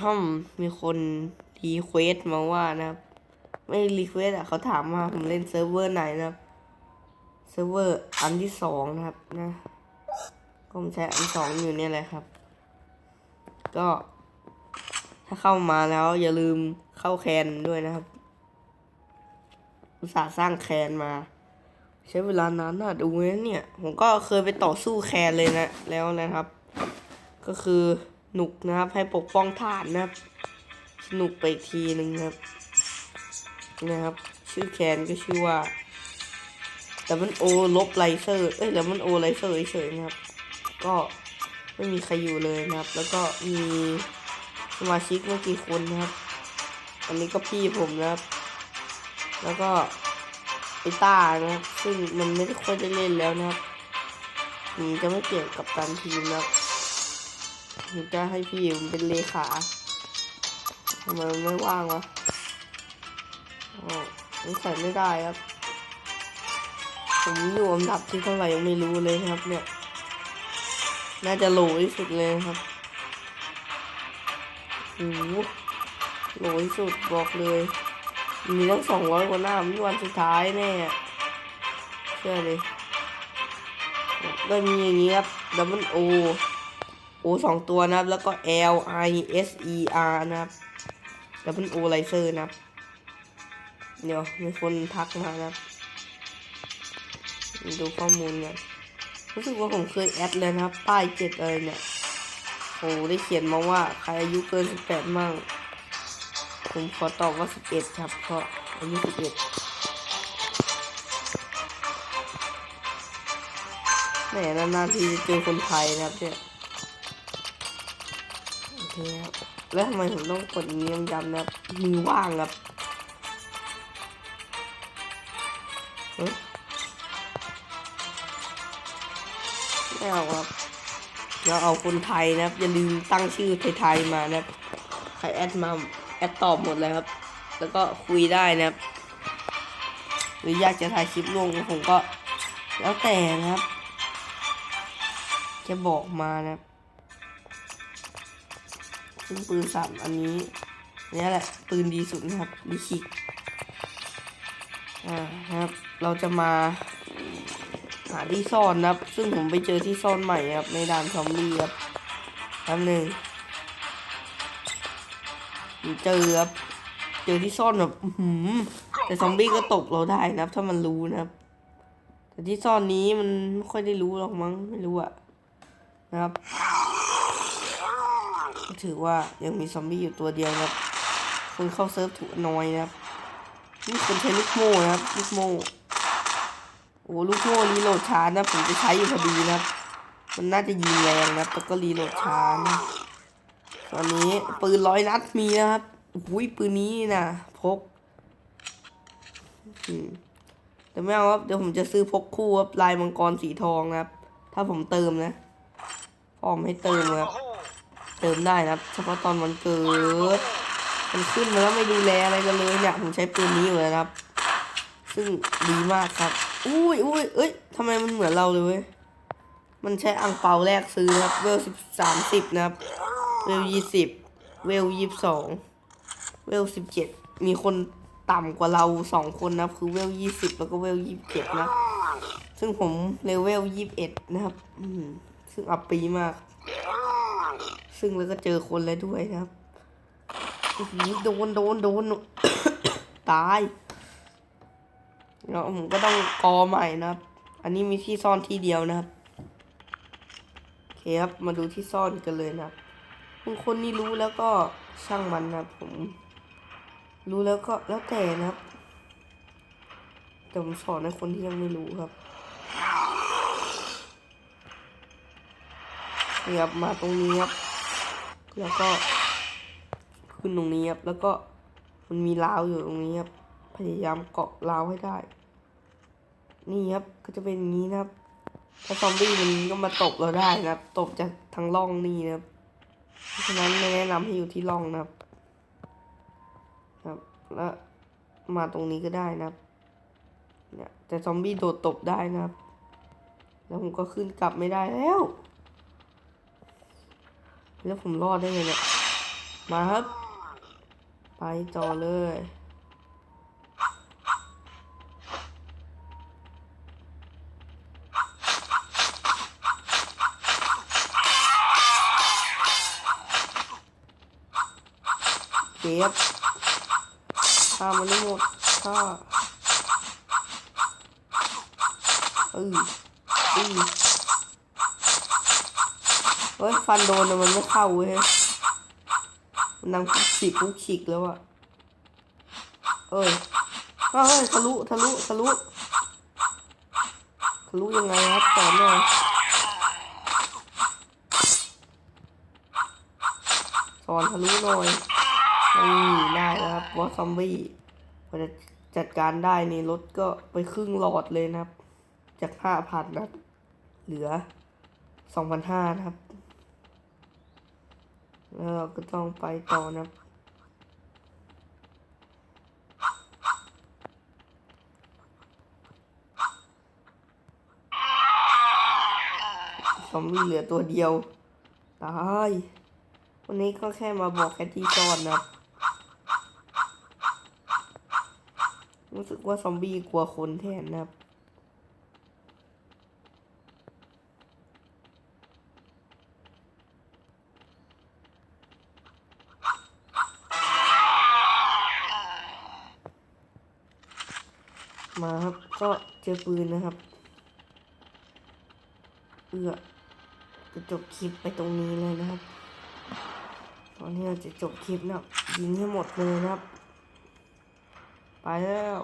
อ่อมมีคนรีเควสมาว่านะครับ ไม่รีเควสอะเขาถามว่าผมเล่นเซิร์ฟเวอร์ไหนนะครับเซิร์ฟเวอร์อันที่สองนะครับนะก็ผมใช้อันสองอยู่เนี่ยแหละครับ ก็ ถ้าเข้ามาแล้วอย่าลืมเข้าแคนด้วยนะครับอุตส่าห์สร้างแคนมา ใช้เวลานานน่าดูนะเนี่ย ผมก็เคยไปต่อสู้แคนเลยนะ แล้วนะครับ ก็คือ หนุกนะครับ ให้ปกป้องฐานนะครับ สนุกไปอีกทีหนึ่งครับนะครับ ชื่อแคนก็ชื่อว่าแต่มันโอลบไลเซอร์ เอ้ยแล้วมันโอไลเซอร์เฉยๆนะครับ ก็ไม่มีใครอยู่เลยนะครับ แล้วก็มีสมาชิกไม่กี่คนนะครับ อันนี้ก็พี่ผมนะครับ แล้วก็ไอต้านะครับ ซึ่งมันไม่ได้ค่อยได้เล่นแล้วนะครับผมจะไม่เปลี่ยนกับการทีมนะครับ ผมจะให้พี่ผมเป็นเลขาทำไมมันไม่ว่างวะอ๋อมันใส่ไม่ได้ครับ ผมอยู่อันดับที่เท่าไหร่ยังไม่รู้เลยครับ เนี่ย น่าจะโหลที่สุดเลยครับโอ้โหโหลที่สุดบอกเลย มีตั้งสองร้อยกว่าหน้ามีวันสุดท้ายแน่เชื่อเลยก็มีอย่างนี้ครับ double O O สองตัวนะครับ แล้วก็ L I S E R นะครับ double O laser นะครับ เดี๋ยวมีคนทักมานะครับดูข้อมูลกันรู้สึกว่าผมเคยแอดเลยนะครับ ป้ายเจ็ดอะไรเนี่ยโอ้ได้เขียนมาว่าใครอายุเกินสิบแปดมั่ง ผมขอตอบว่าสิบเอ็ดครับ เพราะอายุสิบเอ็ดแหมนานๆทีจะเจอคนไทยนะครับเนี่ย เคครับแล้วทำไมผมต้องกดอย่างนี้ย้ำๆนะครับมือว่างครับเฮ้ยไม่เอาครับเราเอาคนไทยนะครับ อย่าลืมตั้งชื่อไทยๆมานะครับ ใครแอดมาแอดตอบหมดเลยครับ แล้วก็คุยได้นะครับ หรืออยากจะถ่ายคลิปลงผมก็ แล้วแต่นะครับ จะบอกมานะครับ ซึ่งปืนสามอันนี้นี่แหละปืนดีสุดนะครับดีคิกอ่านะครับ เราจะมาหาที่ซ่อนนะครับ ซึ่งผมไปเจอที่ซ่อนใหม่ครับ ในด่านซอมบี้ครับแป๊บหนึ่งเจอครับเจอที่ซ่อนแบบหือแต่ซอมบี้ก็ตกเราได้นะครับ ถ้ามันรู้นะครับ แต่ที่ซ่อนนี้มันไม่ค่อยได้รู้หรอกมั้งไม่รู้อะนะครับ ถือว่ายังมีซอมบี้อยู่ตัวเดียวนะครับ คนเข้าเซิร์ฟถูกน้อยนะครับ นี่คนใช้ลูกโม่นะครับลูกโม่โอ้ลูกโม่รีโหลดช้านะผมจะใช้อยู่พอดีนะครับ มันน่าจะยิงแรงนะครับแต่ก็รีโหลดช้านะตอนนี้ปืนร้อยนัดมีนะครับอุ้ยปืนนี้นะพกแต่ไม่เอาครับเดี๋ยวผมจะซื้อพกคู่ครับลายมังกรสีทองนะครับ ถ้าผมเติมนะพ่อมให้เติมครับ เติมได้นะครับ เฉพาะตอนวันเกิด มันขึ้นมาแล้วไม่ดูแลอะไรกันเลยเนี่ยผมใช้ปืนนี้อยู่เลยนะครับ ซึ่งดีมากครับ อุ้ยอุ้ยเอ้ยทำไมมันเหมือนเราเลยเว้ย มันใช้อังเปาแรกซื้อครับ เวลสิบสามสิบนะครับ เวลยี่สิบ เวลยี่สิบสอง เวลสิบเจ็ด มีคนต่ำกว่าเราสองคนนะครับ คือเวลยี่สิบแล้วก็เวลยี่สิบเจ็ดนะซึ่งผมเลเวลยี่สิบเอ็ดนะครับซึ่งอับปีมาก ซึ่งแล้วก็เจอคนแล้วด้วยนะครับโอ้โหโดนโดนโดนตายแล้วผมก็ต้องกอใหม่นะครับ อันนี้มีที่ซ่อนที่เดียวนะครับโอเคครับมาดูที่ซ่อนกันเลยนะครับบางคนนี่รู้แล้วก็ช่างมันนะครับผม รู้แล้วก็แล้วแต่นะครับ แต่ผมสอนให้คนที่ยังไม่รู้ครับนี่ครับมาตรงนี้ครับ แล้วก็ขึ้นตรงนี้ครับ แล้วก็มันมีราวอยู่ตรงนี้ครับ พยายามเกาะราวให้ได้ นี่ครับ ก็จะเป็นอย่างนี้นะครับ ถ้าซอมบี้มันก็มาตบเราได้นะครับ ตบจากทางร่องนี่นะครับ เพราะฉะนั้นไม่แนะนำให้อยู่ที่ร่องนะครับ ครับ แล้วมาตรงนี้ก็ได้นะครับ เนี่ย แต่ซอมบี้โดดตบได้นะครับ แล้วผมก็ขึ้นกลับไม่ได้แล้ว แล้วผมรอดได้ไงเนี่ย มาครับ ไปต่อเลย เก็บฆ่ามันได้หมดฆ่าเออเออ ฮ้ยฟันโดนแต่มันไม่เข้าเว้ยมันนังคุกฉีกคุกฉีกแล้วอะเอ้ยเฮ้ยทะลุทะลุทะลุทะลุยังไงครับสอนหน่อยสอนทะลุหน่อยนี่ได้แล้วครับวอสซอมบี้พอจะจัดการได้นี่รถก็ไปครึ่งหลอดเลยนะครับ จากห้าพันนะครับเหลือสองพันห้านะครับ แล้วเราก็ต้องไปต่อนะครับซอมบี้เหลือตัวเดียว ตาย วันนี้ก็แค่มาบอกแค่ที่ซ่อนนะครับรู้สึกว่าซอมบี้กลัวคนแทนนะครับ มาครับ ก็เจอปืนนะครับ เอื้อจะจบคลิปไปตรงนี้เลยนะครับ ตอนนี้เราจะจบคลิปนะยิงให้หมดเลยนะครับ ไปแล้ว